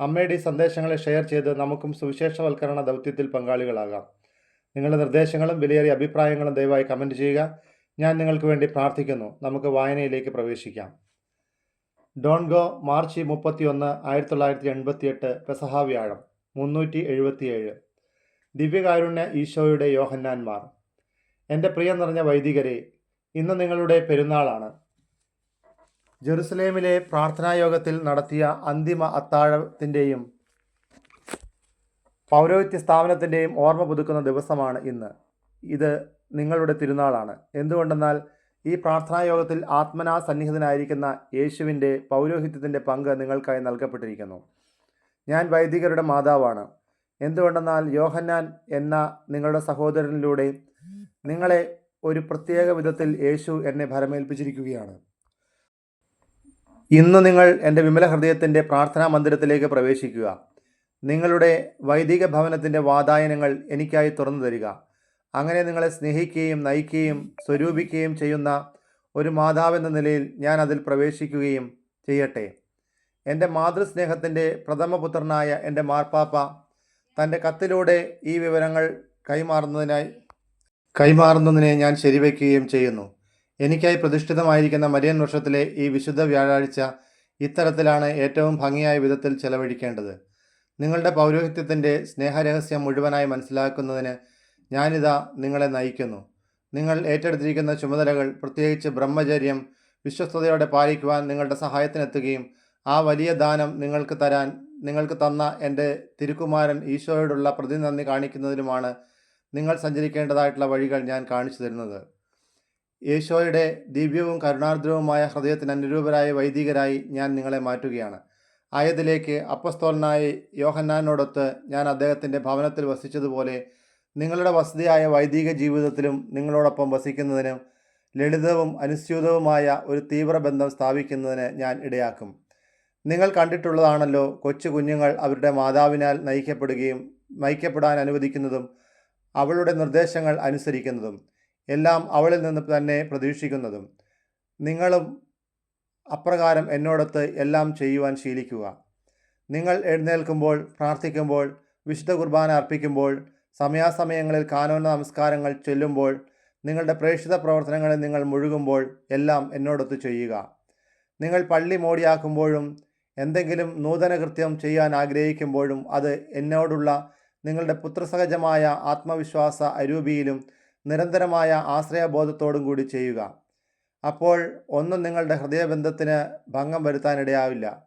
അമ്മയുടെ ഈ സന്ദേശങ്ങളെ ഷെയർ ചെയ്ത് നമുക്കും സുവിശേഷവൽക്കരണ ദൗത്യത്തിൽ പങ്കാളികളാകാം. നിങ്ങളുടെ നിർദ്ദേശങ്ങളും വിലയേറിയ അഭിപ്രായങ്ങളും ദയവായി കമന്റ് ചെയ്യുക. ഞാൻ നിങ്ങൾക്ക് വേണ്ടി പ്രാർത്ഥിക്കുന്നു. നമുക്ക് വായനയിലേക്ക് പ്രവേശിക്കാം. ഡോൺ ഗോ മാർച്ച് മുപ്പത്തിയൊന്ന് ആയിരത്തി തൊള്ളായിരത്തി എൺപത്തിയെട്ട് പെസഹ വ്യാഴം മുന്നൂറ്റി എഴുപത്തിയേഴ് ദിവ്യകാരുണ്യ ഈശോയുടെ യോഹന്നാൻമാർ. എന്റെ പ്രിയം നിറഞ്ഞ വൈദികരെ ഇന്ന് നിങ്ങളുടെ പെരുന്നാളാണ്. ജെറുസലേമിലെ പ്രാർത്ഥനായോഗത്തിൽ നടത്തിയ അന്തിമ അത്താഴത്തിന്റെയും പൗരോഹിത്യ സ്ഥാപനത്തിന്റെയും ഓർമ്മ പുതുക്കുന്ന ദിവസമാണ് ഇന്ന്. ഇത് നിങ്ങളുടെ തിരുനാളാണ്. എന്തുകൊണ്ടെന്നാൽ ഈ പ്രാർത്ഥനായോഗത്തിൽ ആത്മനാ സന്നിഹിതനായിരിക്കുന്ന യേശുവിന്റെ പൗരോഹിത്യത്തിന്റെ പങ്ക് നിങ്ങൾക്കായി നൽകപ്പെട്ടിരിക്കുന്നു. ഞാൻ വൈദികരുടെ മാതാവാണ്. എന്തുകൊണ്ടെന്നാൽ യോഹന്നാൻ എന്ന നിങ്ങളുടെ സഹോദരനിലൂടെ നിങ്ങളെ ഒരു പ്രത്യേക വിധത്തിൽ യേശു എന്നെ ഭരമേൽപ്പിച്ചിരിക്കുകയാണ്. ഇന്ന് നിങ്ങൾ എന്റെ വിമല ഹൃദയത്തിന്റെ പ്രാർത്ഥനാ മന്ദിരത്തിലേക്ക് പ്രവേശിക്കുക. നിങ്ങളുടെ വൈദിക ഭവനത്തിന്റെ വാതായനങ്ങൾ എനിക്കായി തുറന്നു തരിക. അങ്ങനെ നിങ്ങളെ സ്നേഹിക്കുകയും നയിക്കുകയും സ്വരൂപിക്കുകയും ചെയ്യുന്ന ഒരു മാതാവെന്ന നിലയിൽ ഞാൻ അതിൽ പ്രവേശിക്കുകയും ചെയ്യട്ടെ. എന്റെ മാതൃസ്നേഹത്തിന്റെ പ്രഥമപുത്രനായ എന്റെ മാർപ്പാപ്പ തന്റെ കത്തിലൂടെ ഈ വിവരങ്ങൾ കൈമാറുന്നതിനായി കൈമാറുന്നതിനെ ഞാൻ ശരിവയ്ക്കുകയും ചെയ്യുന്നു. എനിക്കായി പ്രതിഷ്ഠിതമായിരിക്കുന്ന മരിയൻ വർഷത്തിലെ ഈ വിശുദ്ധ വ്യാഴാഴ്ച ഇത്തരത്തിലാണ് ഏറ്റവും ഭംഗിയായ വിധത്തിൽ ചെലവഴിക്കേണ്ടത്. നിങ്ങളുടെ പൗരോഹിത്യത്തിന്റെ സ്നേഹരഹസ്യം മുഴുവനായി മനസ്സിലാക്കുന്നതിന് ഞാനിതാ നിങ്ങളെ നയിക്കുന്നു. നിങ്ങൾ ഏറ്റെടുത്തിരിക്കുന്ന ചുമതലകൾ പ്രത്യേകിച്ച് ബ്രഹ്മചര്യം വിശ്വസ്തയോടെ പാലിക്കുവാൻ നിങ്ങളുടെ സഹായത്തിനെത്തുകയും ആ വലിയ ദാനം നിങ്ങൾക്ക് തരാൻ നിങ്ങൾക്ക് തന്ന എന്റെ തിരുക്കുമാരൻ ഈശോയോടുള്ള പ്രതിനന്ദി കാണിക്കുന്നതിനുമാണ് നിങ്ങൾ സഞ്ചരിക്കേണ്ടതായിട്ടുള്ള വഴികൾ ഞാൻ കാണിച്ചു തരുന്നത്. യേശോയുടെ ദിവ്യവും കരുണാർദ്രവുമായ ഹൃദയത്തിന് അനുരൂപരായ വൈദികരായി ഞാൻ നിങ്ങളെ മാറ്റുകയാണ്. ആയതിലേക്ക് അപ്പസ്തോലനായ യോഹന്നാനോടൊത്ത് ഞാൻ അദ്ദേഹത്തിന്റെ ഭവനത്തിൽ വസിച്ചതുപോലെ നിങ്ങളുടെ വസതിയായ വൈദിക ജീവിതത്തിലും നിങ്ങളോടൊപ്പം വസിക്കുന്നതിനും ലളിതവും അനുസ്യൂതവുമായ ഒരു തീവ്ര ബന്ധം സ്ഥാപിക്കുന്നതിന് ഞാൻ ഇടയാക്കും. നിങ്ങൾ കണ്ടിട്ടുള്ളതാണല്ലോ കൊച്ചു കുഞ്ഞുങ്ങൾ അവരുടെ മാതാവിനാൽ നയിക്കപ്പെടുകയും നയിക്കപ്പെടാൻ അനുവദിക്കുന്നതും അവളുടെ നിർദ്ദേശങ്ങൾ അനുസരിക്കുന്നതും. എല്ലാം അവളിൽ നിന്ന് തന്നെ പ്രതീക്ഷിക്കുന്നതും. നിങ്ങളും അപ്രകാരം എന്നോടൊത്ത് എല്ലാം ചെയ്യുവാൻ ശീലിക്കുക. നിങ്ങൾ എഴുന്നേൽക്കുമ്പോൾ പ്രാർത്ഥിക്കുമ്പോൾ വിശുദ്ധ കുർബാന അർപ്പിക്കുമ്പോൾ സമയാസമയങ്ങളിൽ കാനോന നമസ്കാരങ്ങൾ ചൊല്ലുമ്പോൾ നിങ്ങളുടെ പ്രേക്ഷിത പ്രവർത്തനങ്ങളിൽ നിങ്ങൾ മുഴുകുമ്പോൾ എല്ലാം എന്നോടൊത്ത് ചെയ്യുക. നിങ്ങൾ പള്ളി മോടിയാക്കുമ്പോഴും എന്തെങ്കിലും നൂതന കൃത്യം ചെയ്യാൻ ആഗ്രഹിക്കുമ്പോഴും അത് എന്നോടുള്ള നിങ്ങളുടെ പുത്രസഹജമായ ആത്മവിശ്വാസ അരൂപിയിലും നിരന്തരമായ ആശ്രയബോധത്തോടും കൂടി ചെയ്യുക. അപ്പോൾ ഒന്നും നിങ്ങളുടെ ഹൃദയബന്ധത്തിന് ഭംഗം വരുത്താനിടയാവില്ല.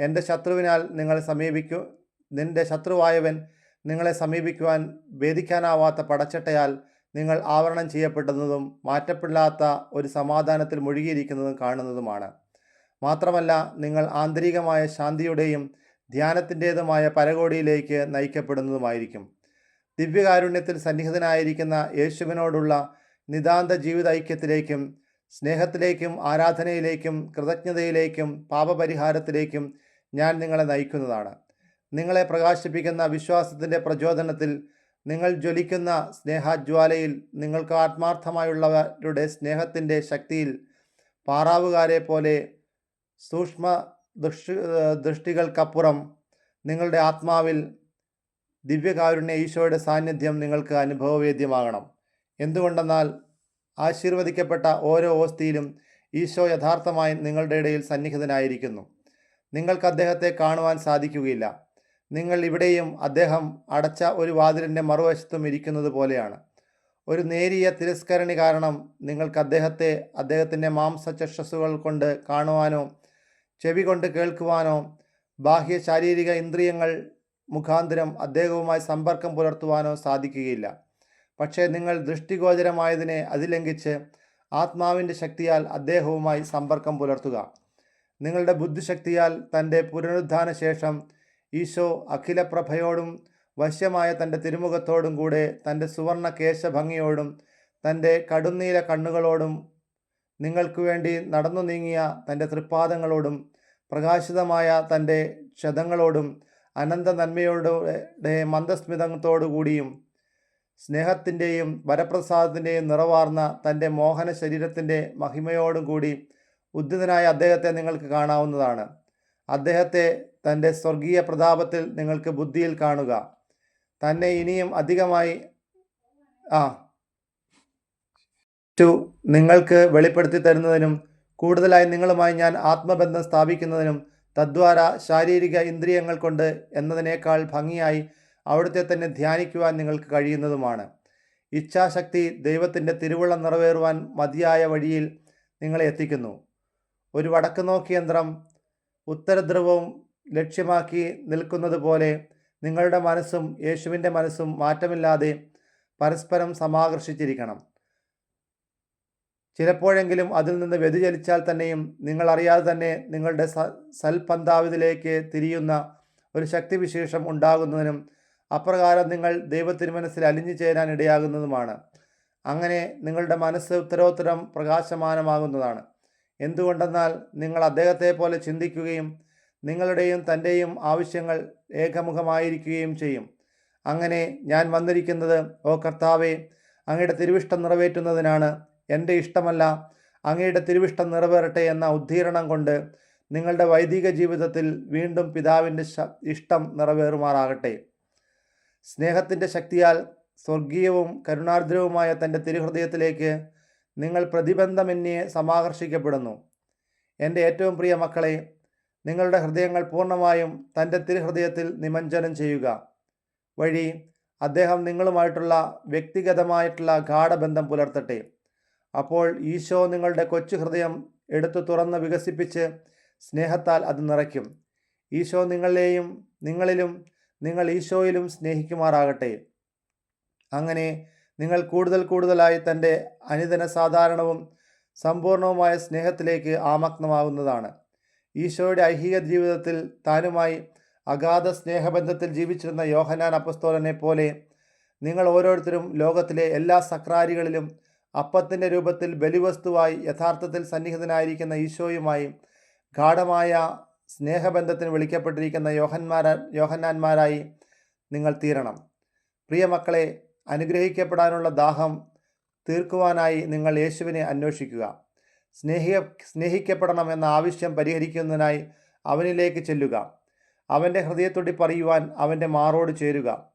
എന്റെ ശത്രുവിനാൽ നിങ്ങളെ സമീപിക്കു നിന്റെ ശത്രുവായവൻ നിങ്ങളെ സമീപിക്കുവാൻ വേദിക്കാനാവാത്ത പടച്ചട്ടയാൽ നിങ്ങൾ ആവരണം ചെയ്യപ്പെടുന്നതും മാറ്റപ്പെടാത്ത ഒരു സമാധാനത്തിൽ മുഴുകിയിരിക്കുന്നതും കാണുന്നതുമാണ്. മാത്രമല്ല നിങ്ങൾ ആന്തരികമായ ശാന്തിയുടെയും ധ്യാനത്തിന്റേതുമായ പരകോടിയിലേക്ക് നയിക്കപ്പെടുന്നതുമായിരിക്കും. ദിവ്യകാരുണ്യത്തിൽ സന്നിഹിതനായിരിക്കുന്ന യേശുവിനോടുള്ള നിതാന്ത ജീവിത ഐക്യത്തിലേക്കും സ്നേഹത്തിലേക്കും ആരാധനയിലേക്കും കൃതജ്ഞതയിലേക്കും പാപപരിഹാരത്തിലേക്കും ഞാൻ നിങ്ങളെ നയിക്കുന്നതാണ്. നിങ്ങളെ പ്രകാശിപ്പിക്കുന്ന വിശ്വാസത്തിന്റെ പ്രചോദനത്തിൽ നിങ്ങൾ ജ്വലിക്കുന്ന സ്നേഹാജ്വാലയിൽ നിങ്ങൾക്ക് ആത്മാർത്ഥമായുള്ളവരുടെ സ്നേഹത്തിന്റെ ശക്തിയിൽ പാറാവുകാരെ പോലെ സൂക്ഷ്മ ദൃഷ്ടി ദൃഷ്ടികൾക്കപ്പുറം നിങ്ങളുടെ ആത്മാവിൽ ദിവ്യകാരുണ്യ ഈശോയുടെ സാന്നിധ്യം നിങ്ങൾക്ക് അനുഭവവേദ്യമാകണം. എന്തുകൊണ്ടെന്നാൽ ആശീർവദിക്കപ്പെട്ട ഓരോ ഓസ്തിയിലും ഈശോ യഥാർത്ഥമായി നിങ്ങളുടെ ഇടയിൽ സന്നിഹിതനായിരിക്കുന്നു. നിങ്ങൾക്ക് അദ്ദേഹത്തെ കാണുവാൻ സാധിക്കുകയില്ല. നിങ്ങൾ ഇവിടെയും അദ്ദേഹം അടച്ച ഒരു വാതിലിന്റെ മറുവശത്തും ഇരിക്കുന്നത് പോലെയാണ്. ഒരു നേരിയ തിരസ്കരണി കാരണം നിങ്ങൾക്ക് അദ്ദേഹത്തെ അദ്ദേഹത്തിന്റെ മാംസചക്ഷസുകൾ കൊണ്ട് കാണുവാനോ ചെവി കൊണ്ട് കേൾക്കുവാനോ ബാഹ്യ ശാരീരിക ഇന്ദ്രിയങ്ങൾ മുഖാന്തരം അദ്ദേഹവുമായി സമ്പർക്കം പുലർത്തുവാനോ സാധിക്കുകയില്ല. പക്ഷേ നിങ്ങൾ ദൃഷ്ടിഗോചരമായതിനെ അതിലംഘിച്ച് ആത്മാവിന്റെ ശക്തിയാൽ അദ്ദേഹവുമായി സമ്പർക്കം പുലർത്തുക. നിങ്ങളുടെ ബുദ്ധിശക്തിയാൽ തന്റെ പുനരുദ്ധാന ശേഷം ഈശോ അഖിലപ്രഭയോടും വശ്യമായ തന്റെ തിരുമുഖത്തോടും കൂടെ തന്റെ സുവർണ കേശഭംഗിയോടും തന്റെ കടുന്നീല കണ്ണുകളോടും നിങ്ങൾക്ക് വേണ്ടി നടന്നു നീങ്ങിയ തന്റെ തൃപ്പാദങ്ങളോടും പ്രകാശിതമായ തന്റെ ക്ഷതങ്ങളോടും അനന്ത നന്മയോടെ മന്ദസ്മിതത്തോടുകൂടിയും സ്നേഹത്തിന്റെയും വരപ്രസാദത്തിന്റെയും നിറവാർന്ന തന്റെ മോഹന ശരീരത്തിന്റെ മഹിമയോടും കൂടി ഉദ്ധിതനായ അദ്ദേഹത്തെ നിങ്ങൾക്ക് കാണാവുന്നതാണ്. അദ്ദേഹത്തെ തന്റെ സ്വർഗീയ പ്രതാപത്തിൽ നിങ്ങൾക്ക് ബുദ്ധിയിൽ കാണുക. തന്നെ ഇനിയും അധികമായി ആ ടു നിങ്ങൾക്ക് വെളിപ്പെടുത്തി തരുന്നതിനും കൂടുതലായി നിങ്ങളുമായി ഞാൻ ആത്മബന്ധം സ്ഥാപിക്കുന്നതിനും തദ്വാര ശാരീരിക ഇന്ദ്രിയങ്ങൾ കൊണ്ട് എന്നതിനേക്കാൾ ഭംഗിയായി അവിടുത്തെ തന്നെ ധ്യാനിക്കുവാൻ നിങ്ങൾക്ക് കഴിയുന്നതുമാണ്. ഇച്ഛാശക്തി ദൈവത്തിന്റെ തിരുവള്ളം നിറവേറുവാൻ മതിയായ വഴിയിൽ നിങ്ങളെ എത്തിക്കുന്നു. ഒരു വടക്ക് നോക്കി യന്ത്രം ഉത്തരധ്രുവവും ലക്ഷ്യമാക്കി നിൽക്കുന്നത് പോലെ നിങ്ങളുടെ മനസ്സും യേശുവിന്റെ മനസ്സും മാറ്റമില്ലാതെ പരസ്പരം സമാകർഷിച്ചിരിക്കണം. ചിലപ്പോഴെങ്കിലും അതിൽ നിന്ന് വ്യതിചലിച്ചാൽ തന്നെയും നിങ്ങൾ അറിയാതെ തന്നെ നിങ്ങളുടെ സൽപന്താവിതിലേക്ക് തിരിയുന്ന ഒരു ശക്തിവിശേഷം ഉണ്ടാകുന്നതിനും അപ്രകാരം നിങ്ങൾ ദൈവത്തിരുമനസ്സിൽ അലിഞ്ഞു ചേരാൻ ഇടയാകുന്നതുമാണ്. അങ്ങനെ നിങ്ങളുടെ മനസ്സ് ഉത്തരോത്തരം പ്രകാശമാനമാകുന്നതാണ്. എന്തുകൊണ്ടെന്നാൽ നിങ്ങൾ അദ്ദേഹത്തെ പോലെ ചിന്തിക്കുകയും നിങ്ങളുടെയും തന്റെയും ആവശ്യങ്ങൾ ഏകമുഖമായിരിക്കുകയും ചെയ്യും. അങ്ങനെ ഞാൻ വന്നിരിക്കുന്നത് ഓ കർത്താവെ അങ്ങയുടെ തിരുവിഷ്ടം നിറവേറ്റുന്നതിനാണ്. എന്റെ ഇഷ്ടമല്ല. അങ്ങയുടെ തിരുവിഷ്ടം നിറവേറട്ടെ എന്ന ഉദ്ധീരണം കൊണ്ട് നിങ്ങളുടെ വൈദിക ജീവിതത്തിൽ വീണ്ടും പിതാവിന്റെ ഇഷ്ടം നിറവേറുമാറാകട്ടെ. സ്നേഹത്തിന്റെ ശക്തിയാൽ സ്വർഗീയവും കരുണാർദ്രവുമായ തന്റെ തിരുഹൃദയത്തിലേക്ക് നിങ്ങൾ പ്രതിബന്ധമെന്നെ സമാകർഷിക്കപ്പെടുന്നു. എന്റെ ഏറ്റവും പ്രിയ മക്കളെ നിങ്ങളുടെ ഹൃദയങ്ങൾ പൂർണമായും തന്റെ തിരുഹൃദയത്തിൽ നിമഞ്ജനം ചെയ്യുക. വഴി അദ്ദേഹം നിങ്ങളുമായിട്ടുള്ള വ്യക്തിഗതമായിട്ടുള്ള ഗാഠബന്ധം പുലർത്തട്ടെ. അപ്പോൾ ഈശോ നിങ്ങളുടെ കൊച്ചു ഹൃദയം എടുത്തു തുറന്ന് വികസിപ്പിച്ച് സ്നേഹത്താൽ അത് നിറയ്ക്കും. ഈശോ നിങ്ങളെയും നിങ്ങളിലും നിങ്ങൾ ഈശോയിലും സ്നേഹിക്കുമാറാകട്ടെ. അങ്ങനെ നിങ്ങൾ കൂടുതൽ കൂടുതലായി തന്റെ അനുദിന സാധാരണവും സമ്പൂർണവുമായ സ്നേഹത്തിലേക്ക് ആമഗ്നമാകുന്നതാണ് ഈശോയുടെ ഐഹിക ജീവിതത്തിൽ താനുമായി അഗാധ സ്നേഹബന്ധത്തിൽ ജീവിച്ചിരുന്ന യോഹനാൻ അപ്പസ്തോലനെ പോലെ നിങ്ങൾ ഓരോരുത്തരും ലോകത്തിലെ എല്ലാ സക്രാരികളിലും അപ്പത്തിന്റെ രൂപത്തിൽ ബലിവസ്തുവായി യഥാർത്ഥത്തിൽ സന്നിഹിതനായിരിക്കുന്ന ഈശോയുമായി ഗാഠമായ സ്നേഹബന്ധത്തിന് വിളിക്കപ്പെട്ടിരിക്കുന്ന യോഹന്മാരാ യോഹന്നാന്മാരായി നിങ്ങൾ തീരണം. പ്രിയ മക്കളെ അനുഗ്രഹിക്കപ്പെടാനുള്ള ദാഹം തീർക്കുവാനായി നിങ്ങൾ യേശുവിനെ അന്വേഷിക്കുക. സ്നേഹിക സ്നേഹിക്കപ്പെടണം എന്ന ആവശ്യം പരിഹരിക്കുന്നതിനായി അവനിലേക്ക് ചെല്ലുക. അവന്റെ ഹൃദയത്തൊടി പറയുവാൻ അവന്റെ മാറോട് ചേരുക.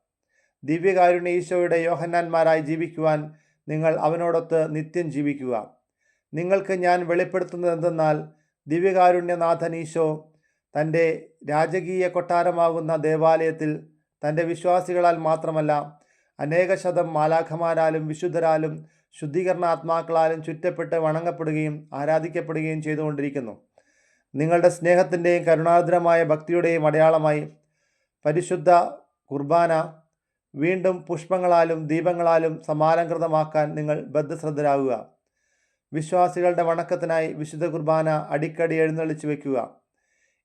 ദിവ്യകാരുണ്യ ഈശോയുടെ യോഹന്നാന്മാരായി ജീവിക്കുവാൻ നിങ്ങൾ അവനോടൊത്ത് നിത്യം ജീവിക്കുക. നിങ്ങൾക്ക് ഞാൻ വെളിപ്പെടുത്തുന്നത് എന്തെന്നാൽ ദിവ്യകാരുണ്യനാഥൻ ഈശോ തന്റെ രാജകീയ കൊട്ടാരമാകുന്ന ദേവാലയത്തിൽ തന്റെ വിശ്വാസികളാൽ മാത്രമല്ല അനേക ശതം മാലാഖമാരാലും വിശുദ്ധരാലും ശുദ്ധീകരണാത്മാക്കളാലും ചുറ്റപ്പെട്ട് വണങ്ങപ്പെടുകയും ആരാധിക്കപ്പെടുകയും ചെയ്തുകൊണ്ടിരിക്കുന്നു. നിങ്ങളുടെ സ്നേഹത്തിന്റെയും കരുണാർദ്രമായ ഭക്തിയുടെയും അടയാളമായി പരിശുദ്ധ കുർബാന വീണ്ടും പുഷ്പങ്ങളാലും ദീപങ്ങളാലും സമാലംകൃതമാക്കാൻ നിങ്ങൾ ബദ്ധശ്രദ്ധരാകുക. വിശ്വാസികളുടെ വണക്കത്തിനായി വിശുദ്ധ കുർബാന അടിക്കടി എഴുന്നള്ളിച്ചു വയ്ക്കുക.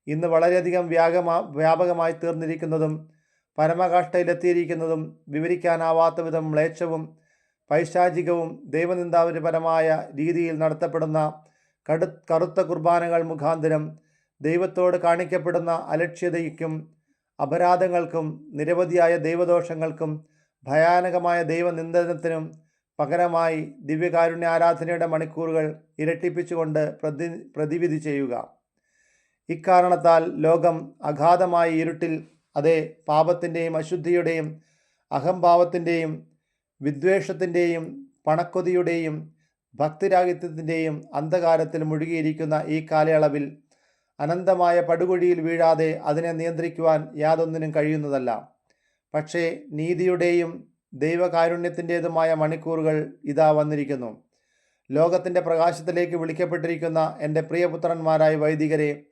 ഇന്ന് വളരെയധികം വ്യാപകമാ വ്യാപകമായി തീർന്നിരിക്കുന്നതും പരമകാഷ്ഠയിലെത്തിയിരിക്കുന്നതും വിവരിക്കാനാവാത്ത വിധം മ്ലേച്ഛവും പൈശാചികവും ദൈവനിന്ദാപരമായ രീതിയിൽ നടത്തപ്പെടുന്ന കടു കറുത്ത കുർബാനകൾ മുഖാന്തരം ദൈവത്തോട് കാണിക്കപ്പെടുന്ന അലക്ഷ്യതയ്ക്കും അപരാധങ്ങൾക്കും നിരവധിയായ ദൈവദോഷങ്ങൾക്കും ഭയാനകമായ ദൈവനിന്ദനത്തിനും പകരമായി ദിവ്യകാരുണ്യ ആരാധനയുടെ മണിക്കൂറുകൾ ഇരട്ടിപ്പിച്ചുകൊണ്ട് പ്രതി പ്രതിവിധി ചെയ്യുക. ഇക്കാരണത്താൽ ലോകം അഗാധമായ ഇരുട്ടിൽ അതേ പാപത്തിന്റെയും അശുദ്ധിയുടെയും അഹംഭാവത്തിന്റെയും വിദ്വേഷത്തിന്റെയും പണക്കൊതിയുടെയും ഭക്തിരാഹിത്യത്തിന്റെയും അന്ധകാരത്തിൽ മുഴുകിയിരിക്കുന്ന ഈ കാലയളവിൽ അനന്തമായ പടുകുഴിയിൽ വീഴാതെ അതിനെ നിയന്ത്രിക്കുവാൻ യാതൊന്നിനും കഴിയുന്നതല്ല. പക്ഷേ നീതിയുടെയും ദൈവകാരുണ്യത്തിന്റേതുമായ മണിക്കൂറുകൾ ഇതാ വന്നിരിക്കുന്നു. ലോകത്തിന്റെ പ്രകാശത്തിലേക്ക് വിളിക്കപ്പെട്ടിരിക്കുന്ന എന്റെ പ്രിയപുത്രന്മാരായ വൈദികരെ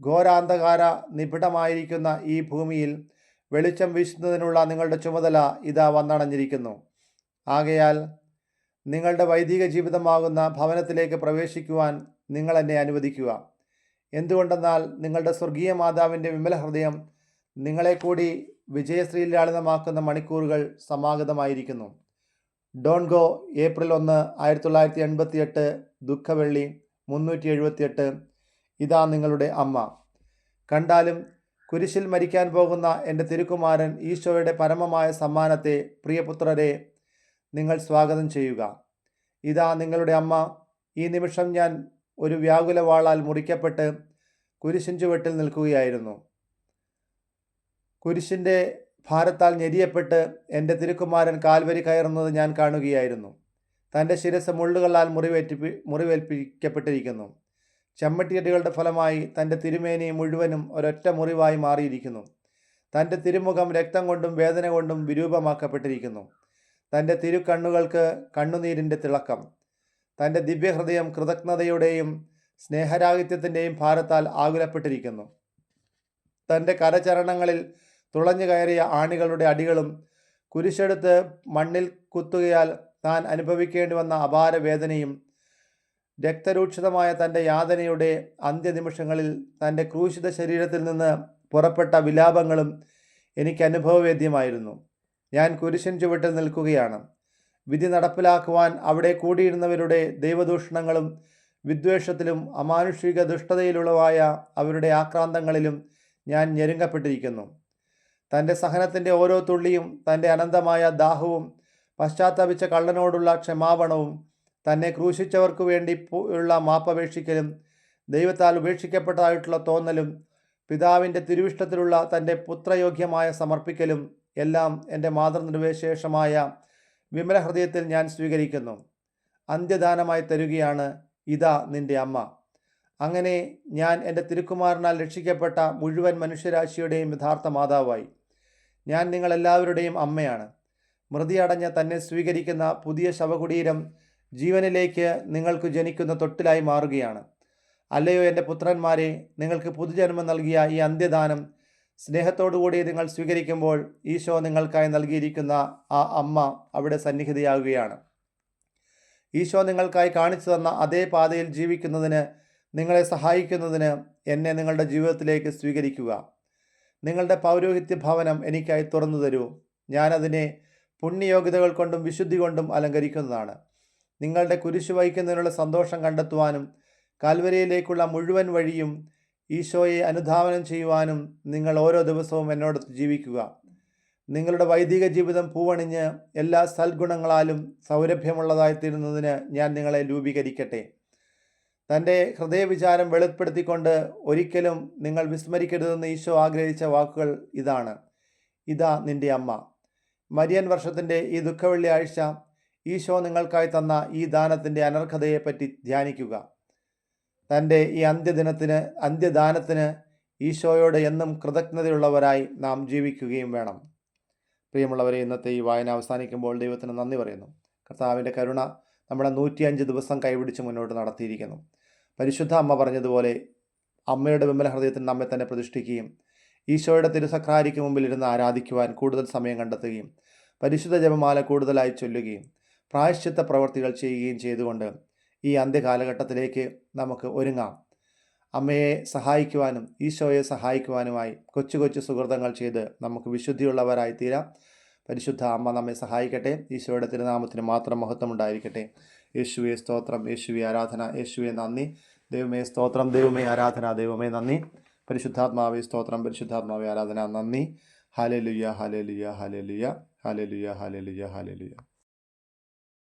ഘോരാന്ധകാര നിബിഡമായിരിക്കുന്ന ഈ ഭൂമിയിൽ വെളിച്ചം വീശുന്നതിനുള്ള നിങ്ങളുടെ ചുമതല ഇതാ വന്നണഞ്ഞിരിക്കുന്നു ആകയാൽ നിങ്ങളുടെ വൈദിക ജീവിതമാകുന്ന ഭവനത്തിലേക്ക് പ്രവേശിക്കുവാൻ നിങ്ങൾ എന്നെ അനുവദിക്കുക. എന്തുകൊണ്ടെന്നാൽ നിങ്ങളുടെ സ്വർഗീയ മാതാവിന്റെ വിമല ഹൃദയം നിങ്ങളെ കൂടി വിജയശ്രീലാളിതമാക്കുന്ന മണിക്കൂറുകൾ സമാഗതമായിരിക്കുന്നു. ഡോൺ ഗോ ഏപ്രിൽ ഒന്ന് ആയിരത്തി തൊള്ളായിരത്തി എൺപത്തി എട്ട് ദുഃഖവെള്ളി മുന്നൂറ്റി എഴുപത്തിയെട്ട് ഇതാ നിങ്ങളുടെ അമ്മ. കണ്ടാലും കുരിശിൽ മരിക്കാൻ പോകുന്ന എന്റെ തിരുക്കുമാരൻ ഈശോയുടെ പരമമായ സമ്മാനത്തെ പ്രിയപുത്രരെ നിങ്ങൾ സ്വാഗതം ചെയ്യുക. ഇതാ നിങ്ങളുടെ അമ്മ. ഈ നിമിഷം ഞാൻ ഒരു വ്യാകുല വാളാൽ മുറിക്കപ്പെട്ട് കുരിശിൻ ചുവട്ടിൽ നിൽക്കുകയായിരുന്നു. കുരിശിന്റെ ഭാരത്താൽ ഞെരിയപ്പെട്ട് എന്റെ തിരുക്കുമാരൻ കാൽവരി കയറുന്നത് ഞാൻ കാണുകയായിരുന്നു. തന്റെ ശിരസ് മുള്ളുകളാൽ മുറിവേറ്റിപ്പി മുറിവേൽപ്പിക്കപ്പെട്ടിരിക്കുന്നു. ചെമ്മട്ടിയടികളുടെ ഫലമായി തന്റെ തിരുമേനി മുഴുവനും ഒരൊറ്റ മുറിവായി മാറിയിരിക്കുന്നു. തന്റെ തിരുമുഖം രക്തം കൊണ്ടും വേദന കൊണ്ടും വിരൂപമാക്കപ്പെട്ടിരിക്കുന്നു. തന്റെ തിരുക്കണ്ണുകൾക്ക് കണ്ണുനീരിന്റെ തിളക്കം. തന്റെ ദിവ്യഹൃദയം കൃതജ്ഞതയുടെയും സ്നേഹരാഹിത്യത്തിന്റെയും ഭാരത്താൽ ആകുലപ്പെട്ടിരിക്കുന്നു. തന്റെ കരചരണങ്ങളിൽ തുളഞ്ഞു കയറിയ ആണികളുടെ അടികളും കുരിശെടുത്ത് മണ്ണിൽ കുത്തുകയാൽ താൻ അനുഭവിക്കേണ്ടി വന്ന അപാര വേദനയും രക്തരൂക്ഷിതമായ തന്റെ യാതനയുടെ അന്ത്യനിമിഷങ്ങളിൽ തന്റെ ക്രൂശിത ശരീരത്തിൽ നിന്ന് പുറപ്പെട്ട വിലാപങ്ങളും എനിക്ക് അനുഭവവേദ്യമായിരുന്നു. ഞാൻ കുരിശൻ ചുവട്ടിൽ നിൽക്കുകയാണ്. വിധി നടപ്പിലാക്കുവാൻ അവിടെ കൂടിയിരുന്നവരുടെ ദൈവദൂഷണങ്ങളും വിദ്വേഷത്തിലും അമാനുഷിക ദുഷ്ടതയിലുള്ളവായ അവരുടെ ആക്രാന്തങ്ങളിലും ഞാൻ ഞെരുങ്ങപ്പെട്ടിരിക്കുന്നു. തന്റെ സഹനത്തിന്റെ ഓരോ തുള്ളിയും തന്റെ അനന്തമായ ദാഹവും പശ്ചാത്തപിച്ച കള്ളനോടുള്ള ക്ഷമാപണവും തന്നെ ക്രൂശിച്ചവർക്ക് വേണ്ടി ഉള്ള മാപ്പപേക്ഷിക്കലും ദൈവത്താൽ ഉപേക്ഷിക്കപ്പെട്ടതായിട്ടുള്ള തോന്നലും പിതാവിന്റെ തിരുവിഷ്ടത്തിലുള്ള തന്റെ പുത്രയോഗ്യമായ സമർപ്പിക്കലും എല്ലാം എന്റെ മാതൃനിർവിശേഷമായ വിമല ഹൃദയത്തിൽ ഞാൻ സ്വീകരിക്കുന്നു. അന്ത്യദാനമായി തരുകയാണ് ഇതാ നിന്റെ അമ്മ. അങ്ങനെ ഞാൻ എന്റെ തിരുക്കുമാരനാൽ രക്ഷിക്കപ്പെട്ട മുഴുവൻ മനുഷ്യരാശിയുടെയും യഥാർത്ഥ മാതാവായി. ഞാൻ നിങ്ങളെല്ലാവരുടെയും അമ്മയാണ്. മൃതിയടഞ്ഞ തന്നെ സ്വീകരിക്കുന്ന പുതിയ ശവകുടീരം ജീവനിലേക്ക് നിങ്ങൾക്ക് ജനിക്കുന്ന തൊട്ടിലായി മാറുകയാണ്. അല്ലയോ എന്റെ പുത്രന്മാരെ നിങ്ങൾക്ക് പുതുജന്മം നൽകിയ ഈ അന്ത്യദാനം സ്നേഹത്തോടുകൂടി നിങ്ങൾ സ്വീകരിക്കുമ്പോൾ ഈശോ നിങ്ങൾക്കായി നൽകിയിരിക്കുന്ന ആ അമ്മ അവിടെ സന്നിഹിതയാകുകയാണ്. ഈശോ നിങ്ങൾക്കായി കാണിച്ചു തന്ന അതേ പാതയിൽ ജീവിക്കുന്നതിന് നിങ്ങളെ സഹായിക്കുന്നതിന് എന്നെ നിങ്ങളുടെ ജീവിതത്തിലേക്ക് സ്വീകരിക്കുക. നിങ്ങളുടെ പൗരോഹിത്യ ഭവനം എനിക്കായി തുറന്നു തരൂ. ഞാനതിനെ പുണ്യയോഗ്യതകൾ കൊണ്ടും വിശുദ്ധി കൊണ്ടും അലങ്കരിക്കുന്നതാണ്. നിങ്ങളുടെ കുരിശു വഹിക്കുന്നതിനുള്ള സന്തോഷം കണ്ടെത്തുവാനും കാൽവരയിലേക്കുള്ള മുഴുവൻ വഴിയും ഈശോയെ അനുധാവനം ചെയ്യുവാനും നിങ്ങൾ ഓരോ ദിവസവും എന്നോട് ജീവിക്കുക. നിങ്ങളുടെ വൈദിക ജീവിതം പൂവണിഞ്ഞ് എല്ലാ സൽഗുണങ്ങളാലും സൗരഭ്യമുള്ളതായി തീരുന്നതിന് ഞാൻ നിങ്ങളെ രൂപീകരിക്കട്ടെ. തന്റെ ഹൃദയവിചാരം വെളിപ്പെടുത്തിക്കൊണ്ട് ഒരിക്കലും നിങ്ങൾ വിസ്മരിക്കരുതെന്ന് ഈശോ ആഗ്രഹിച്ച വാക്കുകൾ ഇതാണ്. ഇതാ നിന്റെ അമ്മ. മരിയൻ വർഷത്തിന്റെ ഈ ദുഃഖവെള്ളിയാഴ്ച ഈശോ നിങ്ങൾക്കായി തന്ന ഈ ദാനത്തിന്റെ അനർഹതയെപ്പറ്റി ധ്യാനിക്കുക. തന്റെ ഈ അന്ത്യദിനത്തിന് അന്ത്യദാനത്തിന് ഈശോയോട് എന്നും കൃതജ്ഞതയുള്ളവരായി നാം ജീവിക്കുകയും വേണം. പ്രിയമുള്ളവരെ ഇന്നത്തെ ഈ വായന അവസാനിക്കുമ്പോൾ ദൈവത്തിന് നന്ദി പറയുന്നു. കർത്താവിന്റെ കരുണ നമ്മളെ നൂറ്റിയഞ്ച് ദിവസം കൈപിടിച്ച് മുന്നോട്ട് നടത്തിയിരിക്കുന്നു. പരിശുദ്ധ അമ്മ പറഞ്ഞതുപോലെ അമ്മയുടെ വിമല ഹൃദയത്തിൽ നമ്മെ തന്നെ പ്രതിഷ്ഠിക്കുകയും ഈശോയുടെ തിരുസക്രാരിക്ക് മുമ്പിൽ ഇരുന്ന് ആരാധിക്കുവാൻ കൂടുതൽ സമയം കണ്ടെത്തുകയും പരിശുദ്ധ ജപമാല കൂടുതലായി ചൊല്ലുകയും പ്രായശ്ചിത്ത പ്രവർത്തികൾ ചെയ്യുകയും ചെയ്തുകൊണ്ട് ഈ അന്ത്യകാലഘട്ടത്തിലേക്ക് നമുക്ക് ഒരുങ്ങാം. അമ്മയെ സഹായിക്കുവാനും ഈശോയെ സഹായിക്കുവാനുമായി കൊച്ചു കൊച്ചു സുഹൃതങ്ങൾ ചെയ്ത് നമുക്ക് വിശുദ്ധിയുള്ളവരായി തീരാം പരിശുദ്ധ അമ്മ നമ്മെ സഹായിക്കട്ടെ. ഈശോയുടെ തിരുനാമത്തിന് മാത്രം മഹത്വം ഉണ്ടായിരിക്കട്ടെ യേശുവേ സ്തോത്രം. യേശുവെ ആരാധന. യേശുവെ നന്ദി. ദൈവമേ സ്തോത്രം. ദൈവമേ ആരാധന. ദൈവമേ നന്ദി. പരിശുദ്ധാത്മാവേ സ്തോത്രം. പരിശുദ്ധാത്മാവേ ആരാധന. നന്ദി. ഹാലലുയ ഹാലലുയ ഹാലലുയ ഹാലലുയ ഹാലലുയ ഹാലലുയ